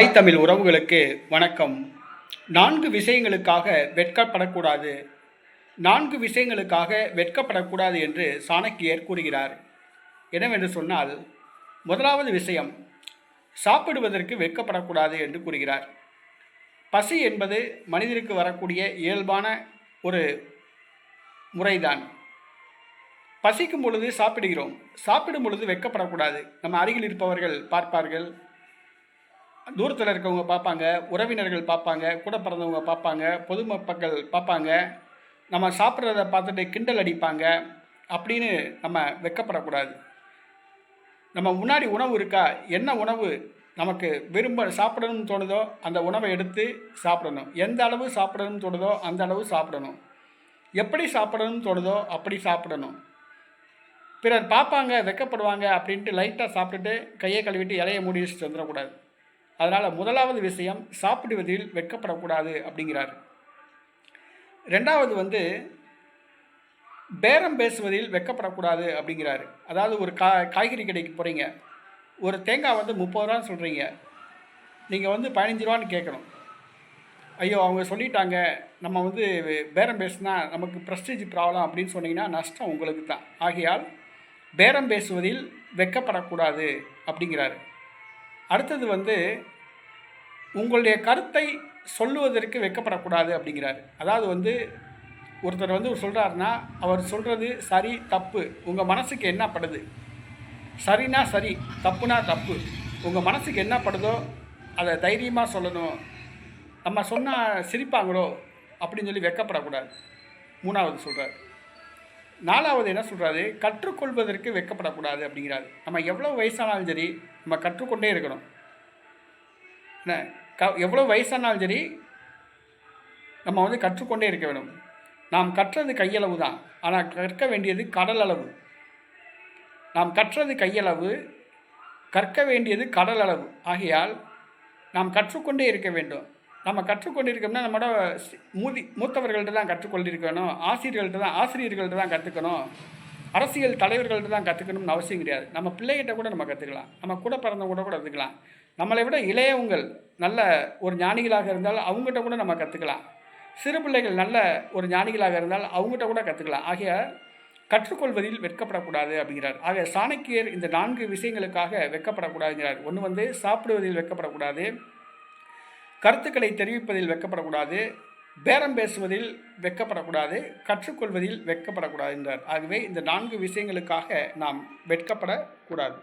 தாய் தமிழ் உறவுகளுக்கு வணக்கம். நான்கு விஷயங்களுக்காக வெட்கப்படக்கூடாது. நான்கு விஷயங்களுக்காக வெட்கப்படக்கூடாது என்று சாணக்கியர் கூறுகிறார். என்னவென்று சொன்னால் முதலாவது விஷயம் சாப்பிடுவதற்கு வெட்கப்படக்கூடாது என்று கூறுகிறார். பசி என்பது மனிதருக்கு வரக்கூடிய இயல்பான ஒரு முறைதான். பசிக்கும் பொழுது சாப்பிடுகிறோம். சாப்பிடும் பொழுது வெட்கப்படக்கூடாது. நம்ம அருகில் இருப்பவர்கள் பார்ப்பார்கள். தூரத்தில் இருக்கவங்க பார்ப்பாங்க உறவினர்கள் பார்ப்பாங்க கூட பிறந்தவங்க பார்ப்பாங்க பொதுமக்கள் பார்ப்பாங்க. நம்ம சாப்பிட்றத பார்த்துட்டு கிண்டல் அடிப்பாங்க. அப்படின்னு நம்ம வெட்கப்படக்கூடாது நம்ம முன்னாடி உணவு இருக்கா? என்ன உணவு நமக்கு விரும்ப சாப்பிடணும்னு தோணுதோ அந்த உணவை எடுத்து சாப்பிடணும். எந்த அளவு சாப்பிடணும்னு தோணுதோ அந்த அளவு சாப்பிடணும். எப்படி சாப்பிடணும்னு தோணுதோ அப்படி சாப்பிடணும். பிறர் பார்ப்பாங்க வெக்கப்படுவாங்க அப்படின்ட்டு லைட்டாக சாப்பிட்டுட்டு கையை கழுவிட்டு இலையை மூடி வச்சுட்டு வந்துடக்கூடாது. அதனால் முதலாவது விஷயம் சாப்பிடுவதில் வெட்கப்படக்கூடாது அப்படிங்கிறார். ரெண்டாவது வந்து பேரம் பேசுவதில் வெட்கப்படக்கூடாது அப்படிங்கிறாரு. அதாவது ஒரு கா காய்கறி கடைக்கு போகிறீங்க ஒரு தேங்காய் வந்து முப்பது ரூபான்னு சொல்கிறீங்க நீங்கள் வந்து பதினஞ்சு ரூபான்னு கேட்கணும். ஐயோ அவங்க சொல்லிட்டாங்க. நம்ம வந்து பேரம் பேசினா நமக்கு ப்ரெஸ்டீஜ் ப்ராப்ளம் அப்படின்னு சொன்னீங்கன்னா நஷ்டம் உங்களுக்கு தான் ஆகையால் பேரம் பேசுவதில் வெட்கப்படக்கூடாது அப்படிங்கிறாரு. அடுத்தது வந்து உங்களுடைய கருத்தை சொல்லுவதற்கு வைக்கப்படக்கூடாது அப்படிங்கிறாரு. அதாவது வந்து ஒருத்தர் வந்து சொல்கிறாருன்னா அவர் சொல்கிறது சரி தப்பு. உங்கள் மனசுக்கு என்ன படுது? சரினா சரி தப்புனா தப்பு. உங்கள் மனசுக்கு என்ன படுதோ அதை தைரியமாக சொல்லணும். நம்ம சொன்னால் சிரிப்பாங்களோ அப்படின்னு சொல்லி வைக்கப்படக்கூடாது. மூணாவது சொல்கிறார் நாலாவது என்ன சொல்கிறாரு கற்றுக்கொள்வதற்கு வெட்கப்படக்கூடாது அப்படிங்கிறாரு. நம்ம எவ்வளோ வயசானாலும் சரி நம்ம கற்றுக்கொண்டே இருக்கணும். என்ன? க எவ்வளோ வயசானாலும் சரி நம்ம வந்து கற்றுக்கொண்டே இருக்க வேணும் நாம் கற்றது கையளவு தான். ஆனால் கற்க வேண்டியது கடல் அளவு. நாம் கற்றது கையளவு கற்க வேண்டியது கடல் அளவு. ஆகையால் நாம் கற்றுக்கொண்டே இருக்க வேண்டும். நம்ம கற்றுக்கொண்டிருக்கோம்னா நம்மளோட மூதி மூத்தவர்கள்ட்ட தான் கற்றுக்கொண்டிருக்கணும் ஆசிரியர்கள்ட்ட தான் ஆசிரியர்கள்ட்ட தான் கற்றுக்கணும் அரசியல் தலைவர்கள்ட்ட தான் கற்றுக்கணும்னு அவசியம் கிடையாது. நம்ம பிள்ளைகிட்ட கூட நம்ம கற்றுக்கலாம் நம்ம கூட பிறந்த கூட கூட கற்றுக்கலாம் நம்மளை விட இளையவங்கள் நல்ல ஒரு ஞானிகளாக இருந்தால் அவங்ககிட்ட கூட நம்ம கற்றுக்கலாம் சிறு பிள்ளைகள் நல்ல ஒரு ஞானிகளாக இருந்தால் அவங்ககிட்ட கூட கற்றுக்கலாம் ஆகிய கற்றுக்கொள்வதில் வெட்கப்படக்கூடாது அப்படிங்கிறார். ஆக சாணக்கியர் இந்த நான்கு விஷயங்களுக்காக வெட்கப்படக்கூடாதுங்கிறார். ஒன்று வந்து சாப்பிடுவதில் வெட்கப்படக்கூடாது. கருத்துக்களை தெரிவிப்பதில் வெட்கப்படக்கூடாது பேரம் பேசுவதில் வெட்கப்படக்கூடாது கற்றுக்கொள்வதில் வெட்கப்படக்கூடாது என்றார். ஆகவே இந்த நான்கு விஷயங்களுக்காக நாம் வெட்கப்படக்கூடாது.